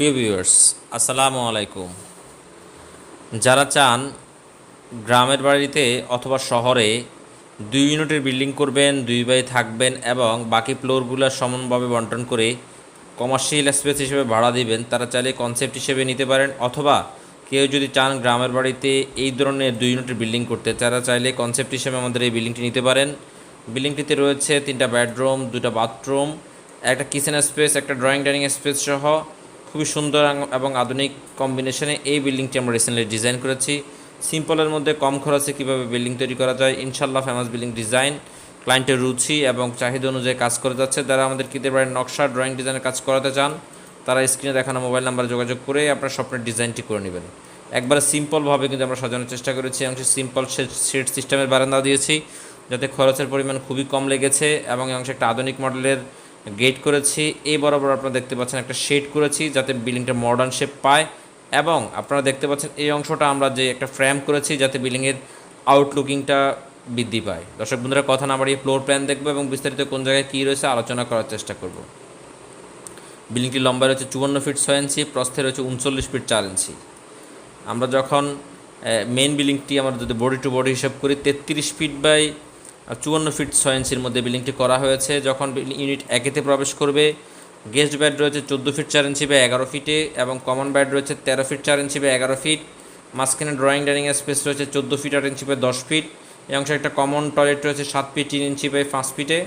প্রিয় ভিউয়ার্স আসসালামু আলাইকুম। যারা চান গ্রামের বাড়িতে অথবা শহরে দুই ইউনিটের বিল্ডিং করবেন, দুই বাই থাকবেন এবং বাকি ফ্লোরগুলো সমানভাবে বন্টন করে কমার্শিয়াল স্পেস হিসেবে ভাড়া দিবেন, তারা চাইলে কনসেপ্ট হিসেবে নিতে পারেন অথবা কেউ যদি চান গ্রামের বাড়িতে এই ধরনের দুই ইউনিটের বিল্ডিং করতে, তারা চাইলে কনসেপ্ট হিসেবে আমাদের এই বিল্ডিংটি নিতে পারেন। বিল্ডিংটিতে রয়েছে তিনটা বেডরুম দুটা বাথরুম একটা কিচেন স্পেস একটা ড্রয়িং ডাইনিং স্পেস সহ খুবই সুন্দর এবং আধুনিক কম্বিনেশনে এই বিল্ডিংটি আমরা রিসেন্টলি ডিজাইন করেছি। সিম্পলের মধ্যে কম খরচে কীভাবে বিল্ডিং তৈরি করা যায় ইনশাল্লাহ ফেমাস বিল্ডিং ডিজাইন ক্লায়েন্টের রুচি এবং চাহিদা অনুযায়ী কাজ করে যাচ্ছে। যারা আমাদের কিতে বাড়ির নকশা ড্রয়িং ডিজাইনের কাজ করাতে চান, তারা স্ক্রিনে দেখানো মোবাইল নাম্বারে যোগাযোগ করে আপনার স্বপ্নের ডিজাইনটি করে নেবেন। একবার সিম্পলভাবে কিন্তু আমরা সাজানোর চেষ্টা করেছি এবং সিম্পল সেট সিস্টেমের বারান্দা দিয়েছি, যাতে খরচের পরিমাণ খুবই কম লেগেছে এবং অংশে একটা আধুনিক মডেলের গেট করেছি। এই বরাবর আপনারা দেখতে পাচ্ছেন একটা শেড করেছি যাতে বিল্ডিংটা মডার্ন শেপ পায় এবং আপনারা দেখতে পাচ্ছেন এই অংশটা আমরা যে একটা ফ্রেম করেছি যাতে বিল্ডিংয়ের আউটলুকিংটা বৃদ্ধি পায়। দর্শক বন্ধুরা, কথা না বাড়িয়ে ফ্লোর প্ল্যান দেখব এবং বিস্তারিত কোন জায়গায় কী রয়েছে আলোচনা করার চেষ্টা করব। বিল্ডিংটি লম্বা রয়েছে চুয়ান্ন ফিট ছয় ইঞ্চি প্রস্থে রয়েছে উনচল্লিশ ফিট চার ইঞ্চি আমরা যখন মেন বিল্ডিংটি আমরা যদি বডি টু বডি হিসাব করি, তেত্রিশ ফিট বাই চুয়ান্ন ফিট ছয় ইঞ্চির মধ্যে বিল্ডিংটি করা হয়েছে। যখন ইউনিট একেতে প্রবেশ করবে, গেস্ট বেড রয়েছে চোদ্দ ফিট চার ইঞ্চি বা এগারো ফিটে এবং কমন বেড রয়েছে তেরো ফিট চার ইঞ্চি বা এগারো ফিট। মাঝখানে ড্রয়িং ডাইনিং স্পেস রয়েছে চোদ্দ ফিট আট ইঞ্চি বাই দশ ফিট। এই অংশে একটা কমন টয়লেট রয়েছে সাত ফিট তিন ইঞ্চি বাই পাঁচ ফিটে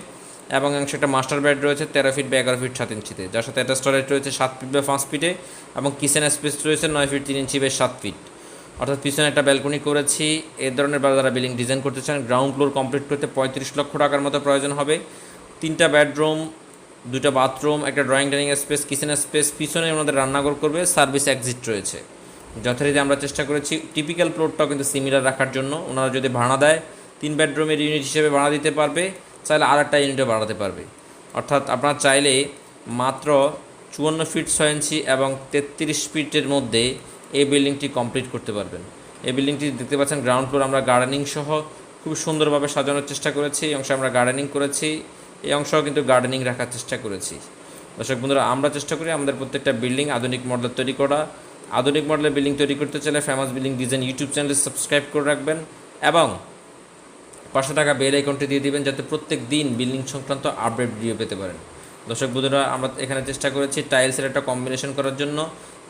এবং অংশে একটা মাস্টার বেড রয়েছে তেরো ফিট বা এগারো ফিট সাত ইঞ্চিতে। যার সাথে অ্যাটাচ টয়লেট রয়েছে সাত ফিট বা পাঁচ ফিটে এবং কিচেন স্পেস রয়েছে নয় ফিট তিন ইঞ্চি বাই সাত ফিট। অর্থাৎ পিছনে একটা ব্যালকনি করেছি। এ ধরনের যারা বিল্ডিং ডিজাইন করতে চান। গ্রাউন্ড ফ্লোর কমপ্লিট করতে পঁয়ত্রিশ লক্ষ টাকার মতো প্রয়োজন হবে। তিনটা বেডরুম দুটা বাথরুম একটা drawing dining space kitchen space পিছনে আমাদের রান্নাঘর করবে সার্ভিস এক্সিট রয়েছে। যথারীতি আমরা চেষ্টা করেছি। টিপিক্যাল প্লটটাও কিন্তু সিমিলার রাখার জন্য। ওনারা যদি ভাড়া দেয়, তিন বেডরুমের ইউনিট হিসেবে ভাড়া দিতে পারবে, চাইলে আর একটা ইউনিটও বাড়াতে পারবে। অর্থাৎ আপনারা চাইলে মাত্র চুয়ান্ন ফিট ছয় ইঞ্চি এবং তেত্রিশ ফিটের মধ্যে এই বিল্ডিংটি কমপ্লিট করতে পারবেন। এই বিল্ডিংটি দেখতে পাচ্ছেন, গ্রাউন্ড ফ্লোর আমরা গার্ডেনিং সহ খুব সুন্দরভাবে সাজানোর চেষ্টা করেছি, এই অংশে আমরা গার্ডেনিং করেছি, এই অংশেও কিন্তু গার্ডেনিং রাখার চেষ্টা করেছি। দর্শক বন্ধুরা, আমরা চেষ্টা করি আমাদের প্রত্যেকটা বিল্ডিং আধুনিক মডেল তৈরি করা। আধুনিক মডেলের বিল্ডিং তৈরি করতে চাইলে ফেমাস বিল্ডিং ডিজাইন ইউটিউব চ্যানেলে সাবস্ক্রাইব করে রাখবেন এবং পাঁচশো টাকা বেল আইকনটি দিয়ে দিবেন যাতে প্রত্যেক দিন বিল্ডিং সংক্রান্ত আপডেট ভিডিও পেতে পারেন। দর্শক বন্ধুরা, আমরা এখানে চেষ্টা করেছি টাইলসের একটা কম্বিনেশন করার জন্য।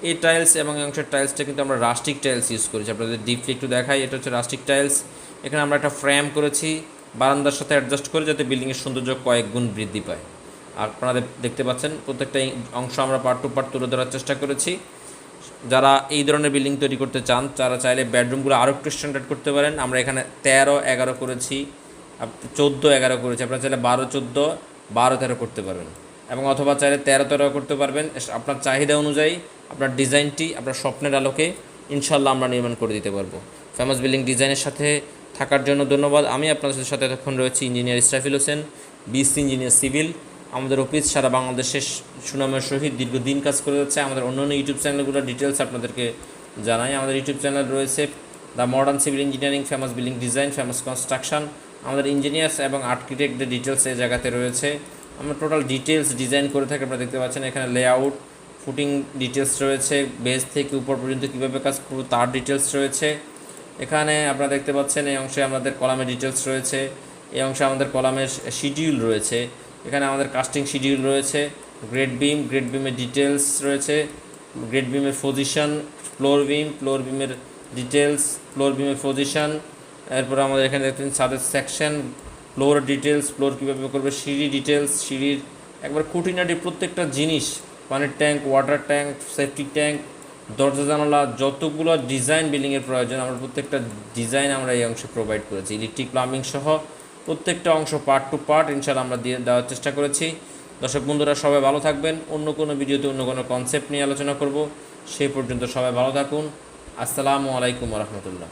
এই টাইলস এবং এই অংশের টাইলসটা কিন্তু আমরা রাস্টিক টাইলস ইউজ করেছি। আপনাদের ডিপলি একটু দেখাই, এটা হচ্ছে রাস্টিক টাইলস এখানে আমরা একটা ফ্রেম করেছি, বারান্দার সাথে অ্যাডজাস্ট করে যাতে বিল্ডিংয়ের সৌন্দর্য কয়েক গুণ বৃদ্ধি পায়। দে- দেখতে পাচ্ছেন, প্রত্যেকটা অংশ আমরা পার্ট টু পার্ট তুলে ধরার চেষ্টা করেছি। যারা এই ধরনের বিল্ডিং তৈরি করতে চান, তারা চাইলে বেডরুমগুলো আরও একটু স্ট্যান্ডার্ড করতে পারেন। আমরা এখানে তেরো, এগারো করেছি চোদ্দ, এগারো করেছি। আপনারা চাইলে বারো, চোদ্দ, বারো, তেরো করতে পারবেন। এবং অথবা চাইলে তেরো তেরো করতে পারবেন। আপনার চাহিদা অনুযায়ী, আপনার ডিজাইনটি, আপনার স্বপ্নের আলোকে ইনশাল্লাহ আমরা নির্মাণ করে দিতে পারব। ফেমাস বিল্ডিং ডিজাইনের সাথে থাকার জন্য ধন্যবাদ। আমি আপনাদের সাথে এতক্ষণ রয়েছি, engineer Israfil Hossain, B Sc engineer civil. আমাদের অফিস সারা বাংলাদেশের সুনামের সহিত দীর্ঘদিন কাজ করে যাচ্ছে। আমাদের অন্য অন্য ইউটিউব চ্যানেলগুলোর ডিটেলস আপনাদেরকে জানাই। আমাদের ইউটিউব চ্যানেল রয়েছে the modern civil engineering, famous building design, famous construction. আমাদের ইঞ্জিনিয়ার্স এবং আর্কিটেক্টদের ডিটেলস এই জায়গাতে রয়েছে। আমরা টোটাল ডিটেলস ডিজাইন করে থাকি, আপনারা দেখতে পাচ্ছেন এখানে লেআউট ফুটিং ডিটেলস রয়েছে বেস থেকে উপর পর্যন্ত কীভাবে কাজ করব, তার ডিটেলস রয়েছে। এখানে আপনারা দেখতে পাচ্ছেন এই অংশে আমাদের কলামের ডিটেলস রয়েছে, এই অংশে আমাদের কলামের শিডিউল রয়েছে, এখানে আমাদের কাস্টিং শিডিউল রয়েছে গ্রেড বিম গ্রেড বিমের ডিটেলস রয়েছে গ্রেড বিমের পজিশন ফ্লোর বিম ফ্লোর বিমের ডিটেলস ফ্লোর বিমের পজিশন এরপর আমাদের এখানে দেখতেন ছাদের সেকশন ফ্লোর ডিটেলস ফ্লোর কীভাবে করবে, সিঁড়ি ডিটেলস সিঁড়ির একবার খুঁটিনাটি প্রত্যেকটা জিনিস পানির tank water tank safety tank দরজা জানালা, যতগুলো ডিজাইন বিল্ডিংয়ের প্রয়োজন, আমরা প্রত্যেকটা ডিজাইন আমরা এই অংশে প্রোভাইড করেছি। ইলেকট্রিক প্লাম্বিং সহ প্রত্যেকটা অংশ পার্ট টু পার্ট ইনশাল্লাহ আমরা দিয়ে দেওয়ার চেষ্টা করেছি। দর্শক বন্ধুরা, সবাই ভালো থাকবেন। অন্য কোনো ভিডিওতে অন্য কোনো কনসেপ্ট নিয়ে আলোচনা করব। সেই পর্যন্ত সবাই ভালো থাকুন। আসসালামু আলাইকুম রহমতুল্লাহ।